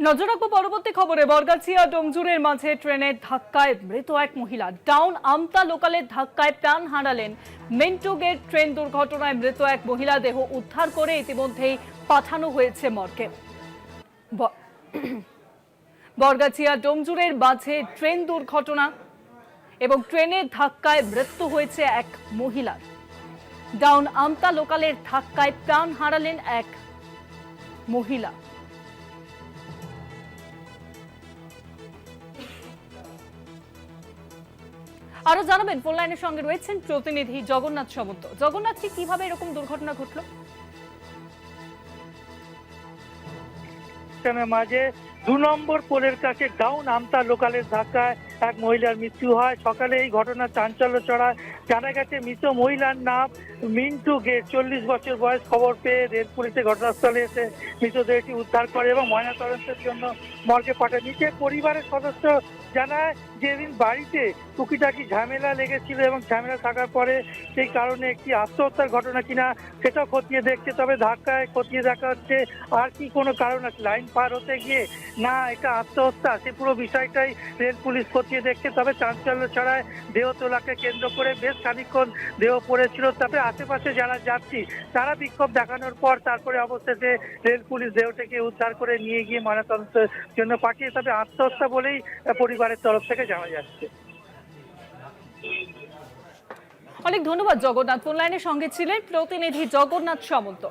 নজর রাখব পরবর্তী খবরে। বরগাছিয়া ডোমজুরের মাঝে ট্রেনের ধাক্কায় মৃত এক মহিলা। ডাউন আমতা লোকালের ধাক্কায় প্রাণ হারালেন মেন্টো গেট ট্রেন দুর্ঘটনায় মৃত এক মহিলা। দেহ উদ্ধার করে ইতিমধ্যেই পাঠানো হয়েছে মর্গে। বরগাছিয়া ডোমজুরের মাঝে ট্রেন দুর্ঘটনা এবং ট্রেনের ধাক্কায় মৃত্যু হয়েছে এক মহিলার ডাউন আমতা লোকালের ধাক্কায় প্রাণ হারালেন এক মহিলা। আরও জানাবেন, ফোন লাইনের সঙ্গে রয়েছেন প্রতিনিধি জগন্নাথ সামন্ত। জগন্নাথ কীভাবে এরকম দুর্ঘটনা ঘটলো? মাঝে দু নম্বর পোলের কাছে ডাউন আমতা লোকালের ধাক্কায় এক মহিলার মৃত্যু হয়। সকালে এই ঘটনা চাঞ্চল্য চড়ায় জানা গেছে, মৃত মহিলার নাম মিন্টু গেট চল্লিশ বছর বয়স খবর পেয়ে রেল পুলিশে ঘটনাস্থলে এসে মৃতদেহটি উদ্ধার করে এবং ময়নাতদন্তের জন্য মর্গে পাঠায়। নিচে পরিবারের সদস্য জানায় যেদিন বাড়িতে টুকিটাকি ঝামেলা লেগেছিল এবং ঝামেলা থাকার পরে সেই কারণে একটি আত্মহত্যার ঘটনা কিনা সেটাও খতিয়ে দেখছে। তবে ধাক্কায় খতিয়ে দেখা হচ্ছে, আর কি কোনো কারণ আছে? লাইন পার হতে গিয়ে না এটা আত্মহত্যা, সে পুরো বিষয়টাই রেল পুলিশ খতিয়ে দেখছে। তবে চাঞ্চল্য ছড়ায় দেহ তোলাকে কেন্দ্র করে বেশ খানিকক্ষণ দেহ পড়েছিল। তবে আশেপাশে যারা যাত্রী, তারা বিক্ষোভ দেখানোর পর তারপরে অবশেষে রেল পুলিশ দেহটাকে উদ্ধার করে নিয়ে গিয়ে ময়নাতদন্তের জন্য পাঠিয়ে তবে আত্মহত্যা বলেই পরিবারের তরফ থেকে জানা যাচ্ছে। অনেক ধন্যবাদ জগন্নাথ। ফোন সঙ্গে ছিলেন প্রতিনিধি জগন্নাথ সামন্ত।